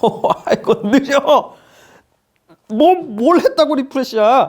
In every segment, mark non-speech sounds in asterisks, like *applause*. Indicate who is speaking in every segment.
Speaker 1: *laughs* 아이고 느려. 뭐 뭘 했다고 리프레시야?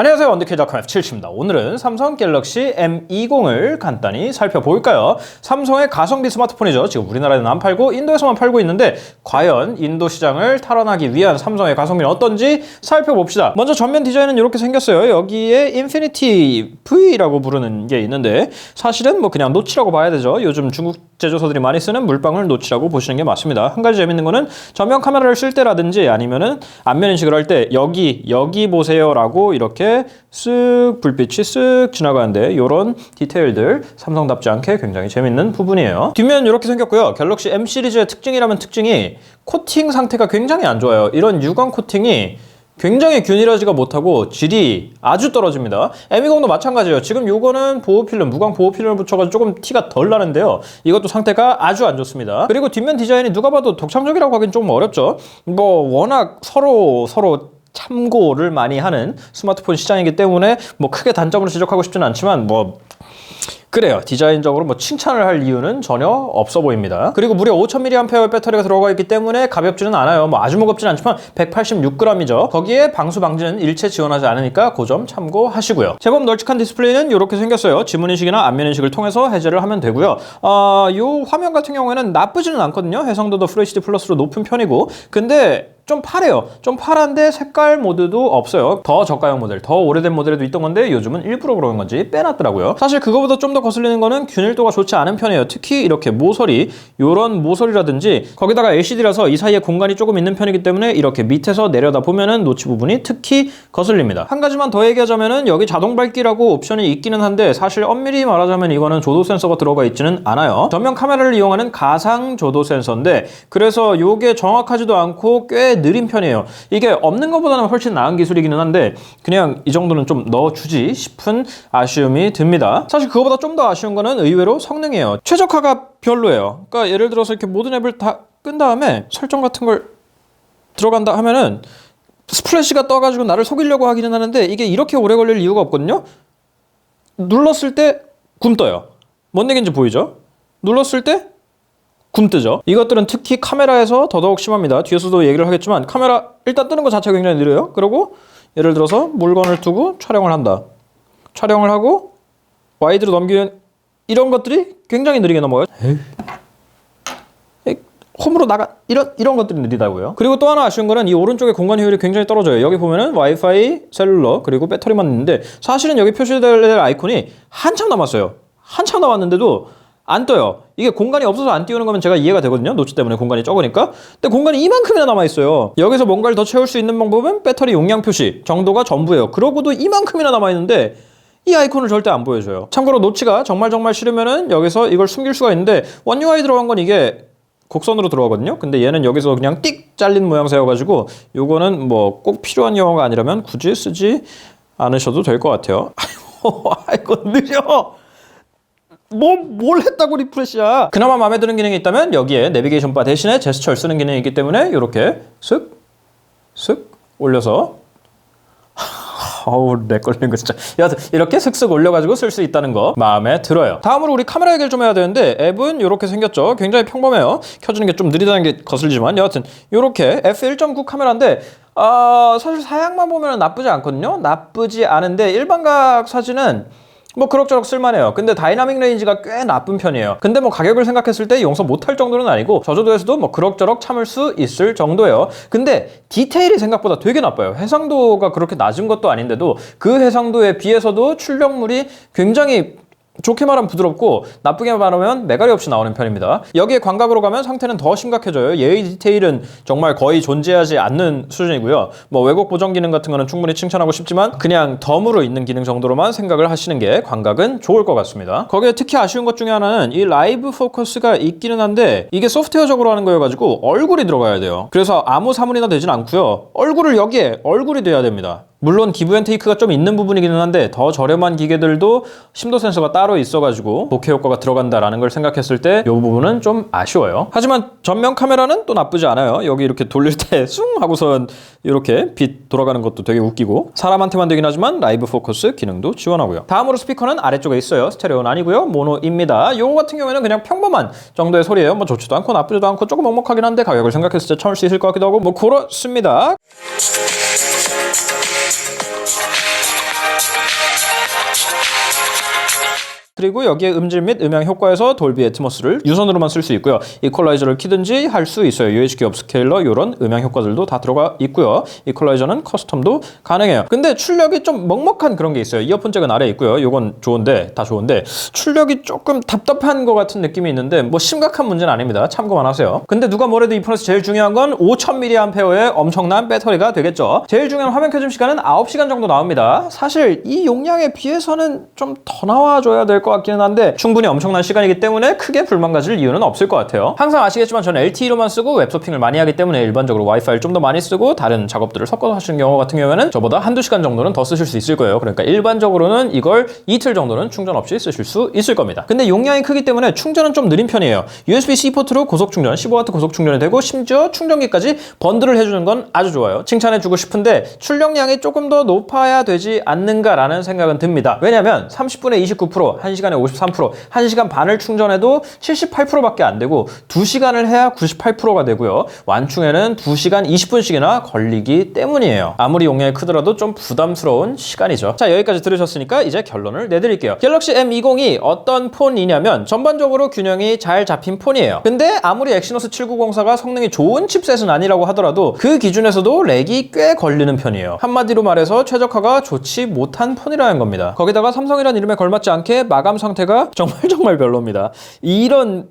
Speaker 1: 안녕하세요 원더키 닷컴 F7입니다. 오늘은 삼성 갤럭시 M20을 간단히 살펴볼까요? 삼성의 가성비 스마트폰이죠. 지금 우리나라에는 안 팔고 인도에서만 팔고 있는데 과연 인도 시장을 탈환하기 위한 삼성의 가성비는 어떤지 살펴봅시다. 먼저 전면 디자인은 이렇게 생겼어요. 여기에 인피니티 V라고 부르는 게 있는데 사실은 뭐 그냥 노치라고 봐야 되죠. 요즘 중국 제조사들이 많이 쓰는 물방울 노치라고 보시는 게 맞습니다. 한 가지 재밌는 거는 전면 카메라를 쓸 때라든지 아니면은 안면 인식을 할 때 여기 여기 보세요라고 이렇게 쓱 불빛이 쓱 지나가는데 이런 디테일들 삼성답지 않게 굉장히 재밌는 부분이에요. 뒷면 이렇게 생겼고요. 갤럭시 M 시리즈의 특징이라면 특징이 코팅 상태가 굉장히 안 좋아요. 이런 유광 코팅이 굉장히 균일하지가 못하고 질이 아주 떨어집니다. M20도 마찬가지예요. 지금 요거는 보호필름, 무광 보호필름을 붙여가지고 조금 티가 덜 나는데요. 이것도 상태가 아주 안 좋습니다. 그리고 뒷면 디자인이 누가 봐도 독창적이라고 하긴 좀 어렵죠. 뭐 워낙 서로 서로 참고를 많이 하는 스마트폰 시장이기 때문에 뭐 크게 단점으로 지적하고 싶지는 않지만 뭐 그래요. 디자인적으로 뭐 칭찬을 할 이유는 전혀 없어 보입니다. 그리고 무려 5000mAh 배터리가 들어가 있기 때문에 가볍지는 않아요. 뭐 아주 무겁지는 않지만 186g이죠. 거기에 방수 방지는 일체 지원하지 않으니까 그 점 참고하시고요. 제법 널찍한 디스플레이는 이렇게 생겼어요. 지문 인식이나 안면 인식을 통해서 해제를 하면 되고요. 어, 요 화면 같은 경우에는 나쁘지는 않거든요. 해상도도 FHD 플러스로 높은 편이고. 근데 좀 파래요. 좀 파란데 색깔 모드도 없어요. 더 저가형 모델, 더 오래된 모델에도 있던 건데 요즘은 일부러 그런 건지 빼놨더라고요. 사실 그거보다 좀 더 거슬리는 거는 균일도가 좋지 않은 편이에요. 특히 이렇게 모서리, 요런 모서리라든지 거기다가 LCD라서 이 사이에 공간이 조금 있는 편이기 때문에 이렇게 밑에서 내려다 보면은 노치 부분이 특히 거슬립니다. 한 가지만 더 얘기하자면은 여기 자동 밝기라고 옵션이 있기는 한데 사실 엄밀히 말하자면 이거는 조도 센서가 들어가 있지는 않아요. 전면 카메라를 이용하는 가상 조도 센서인데 그래서 요게 정확하지도 않고 꽤 느린 편이에요. 이게 없는 것보다는 훨씬 나은 기술이기는 한데 그냥 이 정도는 좀 넣어주지 싶은 아쉬움이 듭니다. 사실 그거보다 좀 더 아쉬운 거는 의외로 성능이에요. 최적화가 별로예요. 그러니까 예를 들어서 이렇게 모든 앱을 다 끈 다음에 설정 같은 걸 들어간다 하면은 스플래시가 떠가지고 나를 속이려고 하기는 하는데 이게 이렇게 오래 걸릴 이유가 없거든요. 눌렀을 때 굼 떠요. 뭔 얘기인지 보이죠? 눌렀을 때 굼 뜨죠. 이것들은 특히 카메라에서 더더욱 심합니다. 뒤에서도 얘기를 하겠지만 카메라 일단 뜨는 것 자체가 굉장히 느려요. 그리고 예를 들어서 물건을 두고 촬영을 한다. 촬영을 하고 와이드로 넘기는 이런 것들이 굉장히 느리게 넘어가요. 에이, 홈으로 나가 이런 이런 것들이 느리다고요. 그리고 또 하나 아쉬운 거는 이 오른쪽에 공간 효율이 굉장히 떨어져요. 여기 보면은 와이파이, 셀룰러 그리고 배터리만 있는데 사실은 여기 표시될 아이콘이 한참 남았어요. 한참 남았는데도 안 떠요. 이게 공간이 없어서 안 띄우는 거면 제가 이해가 되거든요. 노치 때문에 공간이 적으니까. 근데 공간이 이만큼이나 남아 있어요. 여기서 뭔가를 더 채울 수 있는 방법은 배터리 용량 표시 정도가 전부예요. 그러고도 이만큼이나 남아 있는데 이 아이콘을 절대 안 보여줘요. 참고로 노치가 정말 정말 싫으면은 여기서 이걸 숨길 수가 있는데 원 UI 들어간 건 이게 곡선으로 들어가거든요. 근데 얘는 여기서 그냥 띡 잘린 모양새여가지고 요거는 뭐 꼭 필요한 경우가 아니라면 굳이 쓰지 않으셔도 될 것 같아요. *laughs* 아이고, 아이고 느려. 뭐, 뭘 했다고 리프레시야. 그나마 마음에 드는 기능이 있다면 여기에 내비게이션 바 대신에 제스처를 쓰는 기능이 있기 때문에 이렇게 쓱, 쓱 올려서 어우 렉 걸리는 거 진짜. 여하튼 이렇게 슥슥 올려가지고 쓸 수 있다는 거 마음에 들어요. 다음으로 우리 카메라 얘기를 좀 해야 되는데 앱은 이렇게 생겼죠? 굉장히 평범해요. 켜주는 게 좀 느리다는 게 거슬리지만 여하튼 이렇게 f1.9 카메라인데 아 사실 사양만 보면 나쁘지 않거든요? 나쁘지 않은데 일반각 사진은 뭐 그럭저럭 쓸만해요. 근데 다이나믹 레인지가 꽤 나쁜 편이에요. 근데 뭐 가격을 생각했을 때 용서 못할 정도는 아니고 저조도에서도 뭐 그럭저럭 참을 수 있을 정도예요. 근데 디테일이 생각보다 되게 나빠요. 해상도가 그렇게 낮은 것도 아닌데도 그 해상도에 비해서도 출력물이 굉장히 좋게 말하면 부드럽고 나쁘게 말하면 매가리 없이 나오는 편입니다. 여기에 광각으로 가면 상태는 더 심각해져요. 예의 디테일은 정말 거의 존재하지 않는 수준이고요. 뭐 왜곡 보정 기능 같은 거는 충분히 칭찬하고 싶지만 그냥 덤으로 있는 기능 정도로만 생각을 하시는 게 광각은 좋을 것 같습니다. 거기에 특히 아쉬운 것 중에 하나는 이 라이브 포커스가 있기는 한데 이게 소프트웨어적으로 하는 거여가지고 얼굴이 들어가야 돼요. 그래서 아무 사물이나 되진 않고요. 얼굴을 여기에 얼굴이 돼야 됩니다. 물론 기브 앤 테이크가 좀 있는 부분이기는 한데 더 저렴한 기계들도 심도 센서가 따로 있어가지고 bokeh 효과가 들어간다라는 걸 생각했을 때 이 부분은 좀 아쉬워요. 하지만 전면 카메라는 또 나쁘지 않아요. 여기 이렇게 돌릴 때 *laughs* 숭 하고선 이렇게 빛 돌아가는 것도 되게 웃기고 사람한테만 되긴 하지만 라이브 포커스 기능도 지원하고요. 다음으로 스피커는 아래쪽에 있어요. 스테레오는 아니고요. 모노입니다. 요거 같은 경우에는 그냥 평범한 정도의 소리예요. 뭐 좋지도 않고 나쁘지도 않고 조금 먹먹하긴 한데 가격을 생각했을 때 참을 수 있을 것 같기도 하고 뭐 그렇습니다. ハハハハ! 그리고 여기에 음질 및 음향 효과에서 돌비 애트모스를 유선으로만 쓸 수 있고요. 이퀄라이저를 키든지 할 수 있어요. UHD 업스케일러 이런 음향 효과들도 다 들어가 있고요. 이퀄라이저는 커스텀도 가능해요. 근데 출력이 좀 먹먹한 그런 게 있어요. 이어폰 잭은 아래 있고요. 이건 좋은데 다 좋은데 출력이 조금 답답한 것 같은 느낌이 있는데 뭐 심각한 문제는 아닙니다. 참고만 하세요. 근데 누가 뭐래도 이 폰에서 제일 중요한 건 5000mAh의 엄청난 배터리가 되겠죠. 제일 중요한 화면 켜짐 시간은 9시간 정도 나옵니다. 사실 이 용량에 비해서는 좀 더 나와줘야 될것 같기는 한데 충분히 엄청난 시간이기 때문에 크게 불만 가질 이유는 없을 것 같아요. 항상 아시겠지만 저는 LTE로만 쓰고 웹서핑을 많이 하기 때문에 일반적으로 와이파이를 좀 더 많이 쓰고 다른 작업들을 섞어서 하시는 경우 같은 경우에는 저보다 한두 시간 정도는 더 쓰실 수 있을 거예요. 그러니까 일반적으로는 이걸 이틀 정도는 충전 없이 쓰실 수 있을 겁니다. 근데 용량이 크기 때문에 충전은 좀 느린 편이에요. USB-C 포트로 고속 충전, 15W 고속 충전이 되고 심지어 충전기까지 번들을 해주는 건 아주 좋아요. 칭찬해주고 싶은데 출력량이 조금 더 높아야 되지 않는가라는 생각은 듭니다. 왜냐면 30분에 29%, 1시간에 53%, 1시간 반을 충전해도 78%밖에 안 되고 2시간을 해야 98%가 되고요. 완충에는 2시간 20분씩이나 걸리기 때문이에요. 아무리 용량이 크더라도 좀 부담스러운 시간이죠. 자, 여기까지 들으셨으니까 이제 결론을 내드릴게요. 갤럭시 M20이 어떤 폰이냐면 전반적으로 균형이 잘 잡힌 폰이에요. 근데 아무리 엑시노스 7904가 성능이 좋은 칩셋은 아니라고 하더라도 그 기준에서도 렉이 꽤 걸리는 편이에요. 한마디로 말해서 최적화가 좋지 못한 폰이라는 겁니다. 거기다가 삼성이라는 이름에 걸맞지 않게 마감 상태가 정말 *laughs* 정말 별로입니다. 이런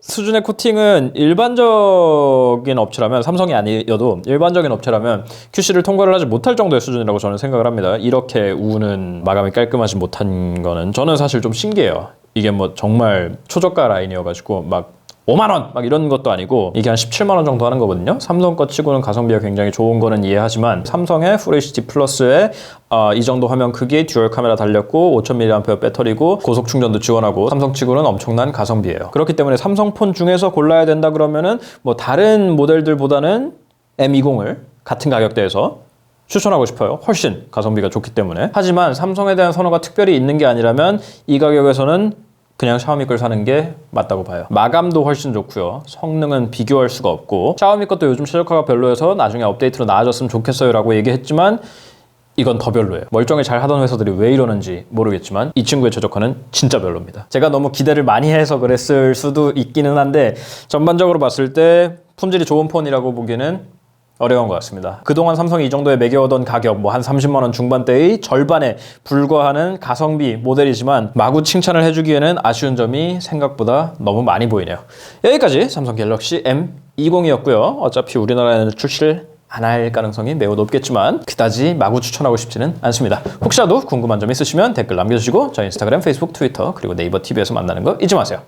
Speaker 1: 수준의 코팅은 일반적인 업체라면 삼성이 아니어도 일반적인 업체라면 QC를 통과를 하지 못할 정도의 수준이라고 저는 생각을 합니다. 이렇게 우는 마감이 깔끔하지 못한 거는 저는 사실 좀 신기해요. 이게 뭐 정말 초저가 라인이어가지고 막 5만 원! 막 이런 것도 아니고 이게 한 17만 원 정도 하는 거거든요. 삼성 거 치고는 가성비가 굉장히 좋은 거는 이해하지만 삼성의 FHD HD 플러스에 어, 이 정도 화면 크기, 듀얼 카메라 달렸고 5000mAh 배터리고 고속 충전도 지원하고 삼성 치고는 엄청난 가성비예요. 그렇기 때문에 삼성 폰 중에서 골라야 된다 그러면은 뭐 다른 모델들보다는 M20을 같은 가격대에서 추천하고 싶어요. 훨씬 가성비가 좋기 때문에. 하지만 삼성에 대한 선호가 특별히 있는 게 아니라면 이 가격에서는 그냥 샤오미 걸 사는 게 맞다고 봐요. 마감도 훨씬 좋고요. 성능은 비교할 수가 없고 샤오미 것도 요즘 최적화가 별로여서 나중에 업데이트로 나아졌으면 좋겠어요 라고 얘기했지만 이건 더 별로예요. 멀쩡히 잘 하던 회사들이 왜 이러는지 모르겠지만 이 친구의 최적화는 진짜 별로입니다. 제가 너무 기대를 많이 해서 그랬을 수도 있기는 한데 전반적으로 봤을 때 품질이 좋은 폰이라고 보기에는 어려운 것 같습니다. 그동안 삼성이 이 정도에 매겨오던 가격, 뭐 한 30만 원 중반대의 절반에 불과하는 가성비 모델이지만 마구 칭찬을 해주기에는 아쉬운 점이 생각보다 너무 많이 보이네요. 여기까지 삼성 갤럭시 M20이었고요. 어차피 우리나라에는 출시를 안할 가능성이 매우 높겠지만 그다지 마구 추천하고 싶지는 않습니다. 혹시라도 궁금한 점 있으시면 댓글 남겨주시고 저희 인스타그램, 페이스북, 트위터 그리고 네이버 TV에서 만나는 거 잊지 마세요.